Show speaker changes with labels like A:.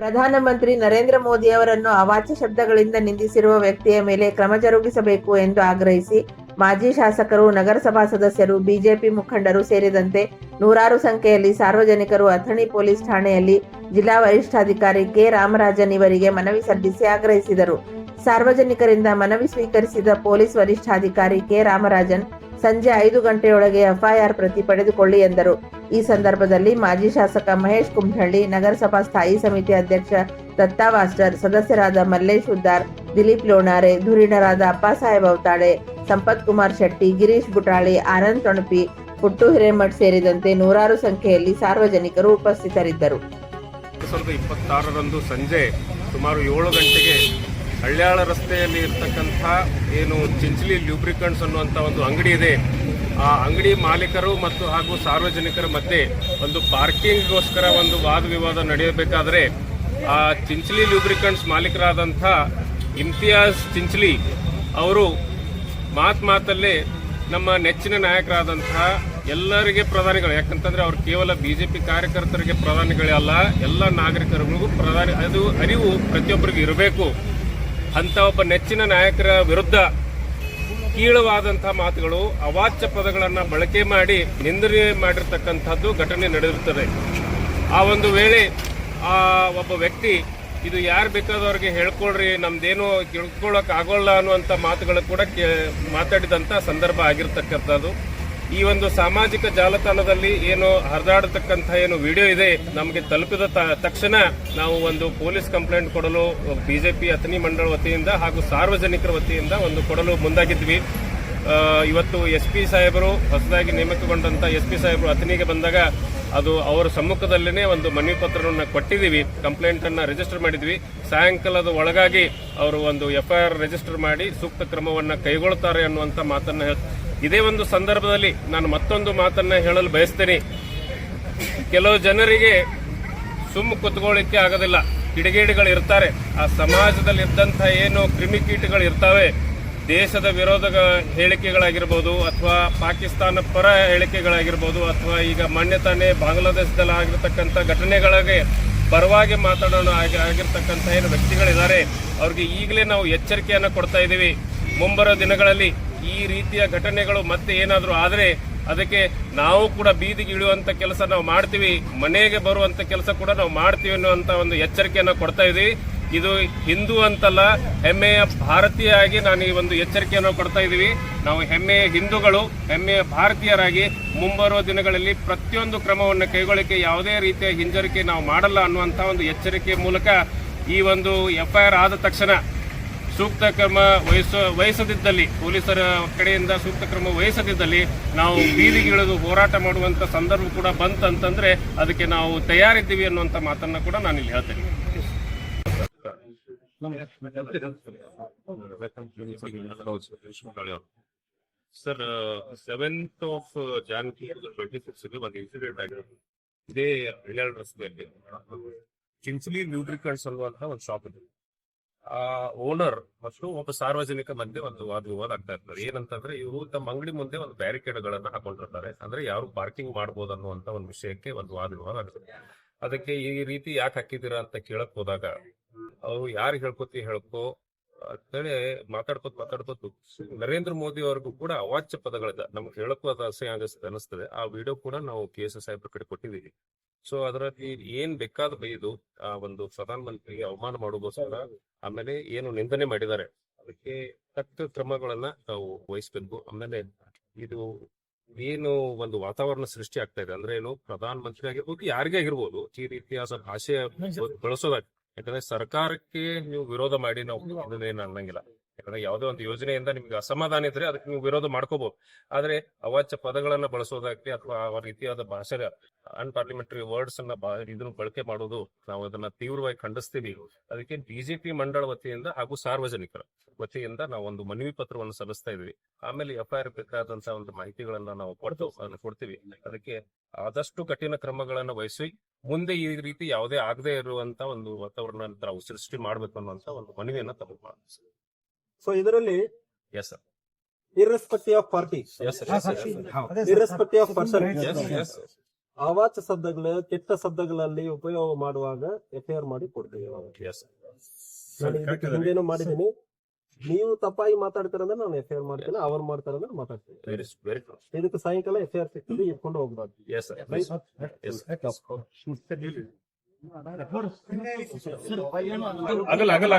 A: ಪ್ರಧಾನಮಂತ್ರಿ ನರೇಂದ್ರ ಮೋದಿ ಅವರನ್ನು ಅವಾಚ್ಯ ಶಬ್ದಗಳಿಂದ ನಿಂದಿಸಿರುವ ವ್ಯಕ್ತಿಯ ಮೇಲೆ ಕ್ರಮ ಜರುಗಿಸಬೇಕು ಎಂದು ಆಗ್ರಹಿಸಿ ಮಾಜಿ ಶಾಸಕರು, ನಗರಸಭಾ ಸದಸ್ಯರು, ಬಿಜೆಪಿ ಮುಖಂಡರು ಸೇರಿದಂತೆ ನೂರಾರು ಸಂಖ್ಯೆಯಲ್ಲಿ ಸಾರ್ವಜನಿಕರು ಅಥಣಿ ಪೊಲೀಸ್ ಠಾಣೆಯಲ್ಲಿ ಜಿಲ್ಲಾ ವರಿಷ್ಠಾಧಿಕಾರಿ ಕೆ. ರಾಮರಾಜನ್ ಇವರಿಗೆ ಮನವಿ ಸಲ್ಲಿಸಿ ಆಗ್ರಹಿಸಿದರು. ಸಾರ್ವಜನಿಕರಿಂದ ಮನವಿ ಸ್ವೀಕರಿಸಿದ ಪೊಲೀಸ್ ವರಿಷ್ಠಾಧಿಕಾರಿ ಕೆ. ರಾಮರಾಜನ್ ಸಂಜೆ ಐದು ಗಂಟೆಯೊಳಗೆ ಎಫ್ಐಆರ್ ಪ್ರತಿ ಪಡೆದುಕೊಳ್ಳಿ ಎಂದರು. ಈ ಸಂದರ್ಭದಲ್ಲಿ ಮಾಜಿ ಶಾಸಕ ಮಹೇಶ್ ಕುಮಠಳ್ಳಿ ನಗರಸಭಾ ಸ್ಥಾಯಿ ಸಮಿತಿ ಅಧ್ಯಕ್ಷ ದತ್ತಾ ಮಾಸ್ಟರ್ ಸದಸ್ಯರಾದ ಮಲ್ಲೇಶ್ ಉದ್ದಾರ್, ದಿಲೀಪ್ ಲೋಣಾರೆ, ಧುರೀಣರಾದ ಅಪ್ಪಾಸಾಹೇಬ್ ಅವತಾಳೆ ಸಂಪತ್ ಕುಮಾರ್ ಶೆಟ್ಟಿ, ಗಿರೀಶ್ ಬುಟಾಳಿ ಆನಂದ್ ತೊಣಪಿ ಪುಟ್ಟು ಹಿರೇಮಠ್ ಸೇರಿದಂತೆ ನೂರಾರು ಸಂಖ್ಯೆಯಲ್ಲಿ ಸಾರ್ವಜನಿಕರು ಉಪಸ್ಥಿತರಿದ್ದರು.
B: ಇಪ್ಪತ್ತಾರರಂದು ಸಂಜೆ ಸುಮಾರು ಏಳು ಗಂಟೆಗೆ ಹಳ್ಯಾಳ ರಸ್ತೆಯಲ್ಲಿ ಇರ್ತಕ್ಕಂಥ ಏನು ಚಿಂಚಲಿ ಲ್ಯೂಬ್ರಿಕಂಟ್ಸ್ ಅನ್ನುವಂಥ ಒಂದು ಅಂಗಡಿ ಇದೆ. ಆ ಅಂಗಡಿ ಮಾಲೀಕರು ಮತ್ತು ಹಾಗೂ ಸಾರ್ವಜನಿಕರ ಮಧ್ಯೆ ಒಂದು ಪಾರ್ಕಿಂಗ್ಗೋಸ್ಕರ ಒಂದು ವಾದ ವಿವಾದ ನಡೆಯಬೇಕಾದರೆ, ಆ ಚಿಂಚಲಿ ಲ್ಯೂಬ್ರಿಕಂಟ್ಸ್ ಮಾಲೀಕರಾದಂಥ ಇಮ್ತಿಯಾಜ್ ಚಿಂಚಲಿ ಅವರು ಮಾತು ಮಾತಲ್ಲೇ ನಮ್ಮ ನೆಚ್ಚಿನ ನಾಯಕರಾದಂತಹ ಎಲ್ಲರಿಗೆ ಪ್ರಧಾನಿಗಳು, ಯಾಕಂತಂದ್ರೆ ಅವರು ಕೇವಲ ಬಿಜೆಪಿ ಕಾರ್ಯಕರ್ತರಿಗೆ ಪ್ರಧಾನಿಗಳೇ ಅಲ್ಲ, ಎಲ್ಲ ನಾಗರಿಕರಿಗೂ ಪ್ರಧಾನಿ, ಅದು ಅರಿವು ಪ್ರತಿಯೊಬ್ಬರಿಗೂ ಇರಬೇಕು. ಅಂತ ಒಬ್ಬ ನೆಚ್ಚಿನ ನಾಯಕರ ವಿರುದ್ಧ ಕೀಳವಾದಂತಹ ಮಾತುಗಳು ಅವಾಚ್ಯ ಪದಗಳನ್ನು ಬಳಕೆ ಮಾಡಿ ನಿಂದನೆ ಮಾಡಿರ್ತಕ್ಕಂಥದ್ದು ಘಟನೆ ನಡೆದಿರುತ್ತದೆ ಆ ಒಂದು ವೇಳೆ ಆ ಒಬ್ಬ ವ್ಯಕ್ತಿ, ಇದು ಯಾರು ಬೇಕಾದವ್ರಿಗೆ ಹೇಳ್ಕೊಳ್ರಿ, ನಮ್ದೇನು ತಿಳ್ಕೊಳಕ್ ಆಗೋಲ್ಲ ಅನ್ನುವಂಥ ಮಾತುಗಳು ಕೂಡ ಕೇ- ಮಾತಾಡಿದಂಥ ಸಂದರ್ಭ ಆಗಿರ್ತಕ್ಕಂಥದ್ದು. ಈ ಒಂದು ಸಾಮಾಜಿಕ ಜಾಲತಾಣದಲ್ಲಿ ಏನು ಹರಿದಾಡತಕ್ಕಂಥ ಏನು ವಿಡಿಯೋ ಇದೆ, ನಮಗೆ ತಲುಪಿದ ತಕ್ಷಣ ನಾವು ಒಂದು ಪೊಲೀಸ್ ಕಂಪ್ಲೇಂಟ್ ಕೊಡಲು, ಬಿಜೆಪಿ ಅಥಣಿ ಮಂಡಳ ವತಿಯಿಂದ ಹಾಗೂ ಸಾರ್ವಜನಿಕರ ವತಿಯಿಂದ ಒಂದು ಕೊಡಲು ಮುಂದಾಗಿದ್ವಿ. ಇವತ್ತು ಎಸ್ ಪಿ ಸಾಹೇಬರು ಹೊಸದಾಗಿ ನೇಮಕಗೊಂಡಂತ ಎಸ್ ಪಿ ಸಾಹೇಬರು ಅಥಣಿಗೆ ಬಂದಾಗ ಅದು ಅವರ ಸಮ್ಮುಖದಲ್ಲೇ ಒಂದು ಮನವಿ ಪತ್ರವನ್ನು ಕೊಟ್ಟಿದ್ದೀವಿ. ಕಂಪ್ಲೇಂಟ್ ಅನ್ನ ರಿಜಿಸ್ಟರ್ ಮಾಡಿದ್ವಿ. ಸಾಯಂಕಾಲದ ಒಳಗಾಗಿ ಅವರು ಒಂದು ಎಫ್ಐಆರ್ ರಿಜಿಸ್ಟರ್ ಮಾಡಿ ಸೂಕ್ತ ಕ್ರಮವನ್ನು ಕೈಗೊಳ್ತಾರೆ ಅನ್ನುವಂತ ಮಾತನ್ನ ಇದೇ ಒಂದು ಸಂದರ್ಭದಲ್ಲಿ ನಾನು ಮತ್ತೊಂದು ಮಾತನ್ನ ಹೇಳಲು ಬಯಸ್ತೇನೆ. ಕೆಲವು ಜನರಿಗೆ ಸುಮ್ಮ ಕುತ್ಕೊಳ್ಳಿಕ್ಕೆ ಆಗೋದಿಲ್ಲ. ಕಿಡಿಗೇಡಿಗಳು ಇರ್ತಾರೆ. ಆ ಸಮಾಜದಲ್ಲಿ ಇದ್ದಂಥ ಏನು ಕ್ರಿಮಿಕೀಟಗಳು ಇರ್ತಾವೆ, ದೇಶದ ವಿರೋಧ ಹೇಳಿಕೆಗಳಾಗಿರ್ಬೋದು ಅಥವಾ ಪಾಕಿಸ್ತಾನ ಪರ ಹೇಳಿಕೆಗಳಾಗಿರ್ಬೋದು ಅಥವಾ ಈಗ ಮೊನ್ನೆ ತಾನೇ ಬಾಂಗ್ಲಾದೇಶದಲ್ಲಿ ಆಗಿರ್ತಕ್ಕಂಥ ಘಟನೆಗಳಿಗೆ ಪರವಾಗಿ ಮಾತಾಡೋಣ ಆಗಿ- ಆಗಿರ್ತಕ್ಕಂಥ ಏನು ವ್ಯಕ್ತಿಗಳಿದ್ದಾರೆ, ಅವ್ರಿಗೆ ಈಗಲೇ ನಾವು ಎಚ್ಚರಿಕೆಯನ್ನು ಕೊಡ್ತಾ ಇದ್ದೀವಿ. ಮುಂಬರೋ ದಿನಗಳಲ್ಲಿ ಈ ರೀತಿಯ ಘಟನೆಗಳು ಮತ್ತೆ ಏನಾದರೂ ಆದರೆ ಅದಕ್ಕೆ ನಾವು ಕೂಡ ಬೀದಿಗೆ ಇಳಿಯುವಂತ ಕೆಲಸ ನಾವು ಮಾಡ್ತೀವಿ, ಮನೆಗೆ ಬರುವಂತ ಕೆಲಸ ಕೂಡ ನಾವು ಮಾಡ್ತೀವಿ ಅನ್ನುವಂತ ಒಂದು ಎಚ್ಚರಿಕೆಯನ್ನು ಕೊಡ್ತಾ ಇದ್ದೀವಿ ಇದು ಹಿಂದೂ ಅಂತಲ್ಲ, ಹೆಮ್ಮೆಯ ಭಾರತೀಯ ಆಗಿ ನಾನು ಈ ಒಂದು ಎಚ್ಚರಿಕೆಯನ್ನು ಕೊಡ್ತಾ ಇದ್ದೀವಿ. ನಾವು ಹೆಮ್ಮೆಯ ಹಿಂದೂಗಳು, ಹೆಮ್ಮೆಯ ಭಾರತೀಯರಾಗಿ ಮುಂಬರುವ ದಿನಗಳಲ್ಲಿ ಪ್ರತಿಯೊಂದು ಕ್ರಮವನ್ನು ಕೈಗೊಳ್ಳಕ್ಕೆ ಯಾವುದೇ ರೀತಿಯ ಹಿಂಜರಿಕೆ ನಾವು ಮಾಡಲ್ಲ ಅನ್ನುವಂಥ ಒಂದು ಎಚ್ಚರಿಕೆ ಮೂಲಕ ಈ ಒಂದು ಎಫ್ಐಆರ್ ಆದ ತಕ್ಷಣ ಸೂಕ್ತ ಕ್ರಮ ವಹಿಸ, ವಹಿಸದಿದ್ದಲ್ಲಿ ಪೊಲೀಸರ ಕಡೆಯಿಂದ ಸೂಕ್ತ ಕ್ರಮ ವಹಿಸದಿದ್ದಲ್ಲಿ ನಾವು ಬೀದಿಗಿಳಿದು ಹೋರಾಟ ಮಾಡುವಂತ ಸಂದರ್ಭ ಕೂಡ ಬಂತಂತಂದ್ರೆ ಅದಕ್ಕೆ ನಾವು ತಯಾರಿದ್ದೀವಿ ಅನ್ನುವಂತ ಮಾತನ್ನ ಕೂಡ ನಾನು ಇಲ್ಲಿ ಹೇಳ್ತೇನೆ sir seventh of Jan twenty six ಒಂದು ಇನ್ಸಿಡೆಂಟ್ ಆಗಿದೆ. ಇದೇ ಹಳ್ಯಾಳ್ ರಸ್ತೆಯಲ್ಲಿ ಚಿಂಚಲಿ ನ್ಯೂಟ್ರಿಕಲ್ಸ್ ಒಂದು ಶಾಪ್ ಇದೆ. ಆ ಓನರ್ ಮತ್ತು ಒಬ್ಬ ಸಾರ್ವಜನಿಕ ಮಧ್ಯೆ ಒಂದು ವಾದ ವಿವಾದ ಆಗ್ತಾ ಇರ್ತದೆ. ಏನಂತಂದ್ರೆ ಇವರು ತಮ್ಮ ಅಂಗಡಿ ಮುಂದೆ ಒಂದು ಬ್ಯಾರಿಕೇಡ್ ಗಳನ್ನ ಹಾಕೊಂಡಿರ್ತಾರೆ. ಅಂದ್ರೆ ಯಾರು ಪಾರ್ಕಿಂಗ್ ಮಾಡಬಹುದು ಅನ್ನುವಂತ ಒಂದು ವಿಷಯಕ್ಕೆ ಒಂದು ವಾದ ವಿವಾದ ಆಗುತ್ತೆ ಅದಕ್ಕೆ ಈ ರೀತಿ ಯಾಕೆ ಹಾಕಿದ್ದೀರಾ ಅಂತ ಕೇಳಕ್ ಹೋದಾಗ, ಅವ್ರು ಯಾರು ಹೇಳ್ಕೊತಿ ಹೇಳ್ಕೊ ಅಂತೇಳಿ ಮಾತಾಡ್ಕೋತ ಮಾತಾಡ್ಕೋತು ನರೇಂದ್ರ ಮೋದಿ ಅವ್ರಿಗೂ ಕೂಡ ಅವಾಚ್ಯ ಪದಗಳಿದೆ. ನಮ್ಗೆ ಹೇಳಕ್ಕೂ ಅದು ಅಸಹ್ಯ ಅನಿಸ್ತದೆ ಆ ವಿಡಿಯೋ ಕೂಡ ನಾವು ಕೆ ಎಸ್ ಎಸ್ ಸಾಹೇಬ್ರ ಕಡೆ ಕೊಟ್ಟಿದ್ದೀವಿ. ಸೊ ಅದರಲ್ಲಿ ಏನ್ ಬೇಕಾದ ಬೈದು ಆ ಒಂದು ಪ್ರಧಾನ ಮಂತ್ರಿಗೆ ಅವಮಾನ ಮಾಡೋಗೋಸ್ಕರ ಆಮೇಲೆ ಏನು ನಿಂದನೆ ಮಾಡಿದ್ದಾರೆ ಅದಕ್ಕೆ ತಕ್ಕ ಕ್ರಮಗಳನ್ನ ನಾವು ವಹಿಸ್ಬೇಕು. ಆಮೇಲೆ ಇದು ಏನು ಒಂದು ವಾತಾವರಣ ಸೃಷ್ಟಿ ಆಗ್ತಾ ಇದೆ ಅಂದ್ರೆ ಏನು ಪ್ರಧಾನ ಮಂತ್ರಿ ಆಗಿರ್ಬೋದು ಯಾರಿಗೇ ಆಗಿರ್ಬೋದು ಈ ರೀತಿಯ ಭಾಷೆ ಬಳಸೋದಾಗ. ಯಾಕಂದ್ರೆ ಸರ್ಕಾರಕ್ಕೆ ನೀವು ವಿರೋಧ ಮಾಡಿ ನಾವು ಅನ್ನಂಗಿಲ್ಲ. ಯಾಕಂದ್ರೆ ಯಾವುದೇ ಒಂದು ಯೋಜನೆಯಿಂದ ನಿಮ್ಗೆ ಅಸಮಾಧಾನ ಇದ್ರೆ ಅದಕ್ಕೆ ನೀವು ವಿರೋಧ ಮಾಡ್ಕೋಬಹುದು ಆದ್ರೆ ಅವಾಚ್ಯ ಪದಗಳನ್ನ ಬಳಸೋದಾಗ್ಲಿ ಅಥವಾ ಆ ರೀತಿಯಾದ ಭಾಷೆ ಅನ್ಪಾರ್ಲಿಮೆಂಟರಿ ವರ್ಡ್ಸ್ ಅನ್ನ ಇದನ್ನು ಬಳಕೆ ಮಾಡೋದು ನಾವು ಅದನ್ನ ತೀವ್ರವಾಗಿ ಖಂಡಿಸ್ತೀವಿ. ಅದಕ್ಕೆ ಬಿಜೆಪಿ ಮಂಡಳ ವತಿಯಿಂದ ಹಾಗೂ ಸಾರ್ವಜನಿಕರ ವತಿಯಿಂದ ನಾವು ಒಂದು ಮನವಿ ಪತ್ರವನ್ನು ಸಲ್ಲಿಸ್ತಾ ಇದ್ವಿ. ಆಮೇಲೆ ಎಫ್ಐಆರ್ ಬೇಕಾದಂತ ಒಂದು ಮಾಹಿತಿಗಳನ್ನ ನಾವು ಪಡೆದು ಅದನ್ನ ಕೊಡ್ತೀವಿ. ಅದಕ್ಕೆ ಆದಷ್ಟು ಕಠಿಣ ಕ್ರಮಗಳನ್ನ ವಹಿಸಿ ಮುಂದೆ ಈ ರೀತಿ ಯಾವುದೇ ಆಗದೆ ಇರುವಂತ ಒಂದು ವಾತಾವರಣ ಸೃಷ್ಟಿ ಮಾಡ್ಬೇಕು ಅನ್ನುವಂತ ಒಂದು ಮನವಿಯನ್ನ ತಗೊಂಡು
C: ಸೊ ಇದರಲ್ಲಿ
B: yes sir
C: irrespective of party
B: yes
C: irrespective of person ಅವಾಚ ಶಬ್ದಗಳು ಕೆಟ್ಟ ಶಬ್ದಗಳಲ್ಲಿ ಉಪಯೋಗ ಮಾಡುವಾಗ ಎಫ್ ಐ ಆರ್ ಮಾಡಿ ಕೊಡ್ತೀವಿ. ನಾನು ಇದಕ್ಕೆ ಹಿಂದೇನು ಮಾಡಿದ್ದೀನಿ ನೀವು ತಪ್ಪಾಗಿ ಮಾತಾಡ್ತಾರೆ ಅಂದ್ರೆ ನಾನು ಎಫ್ ಐ ಆರ್ ಮಾಡ್ತೀನಿ ಅವ್ರು ಮಾಡ್ತಾರೆ ಅಂದ್ರೆ ಮಾತಾಡ್ತೀನಿ ಇದಕ್ಕೆ ಸಾಯಂಕಾಲ ಎಫ್ ಐ ಆರ್ ಸಿಗ್ತದೆ ಇಟ್ಕೊಂಡು ಹೋಗ್ಬಾರ್ದು
B: ಎಸ್
C: Right?
B: ಆಗಲ್ಲ ಆಗಲ್ಲ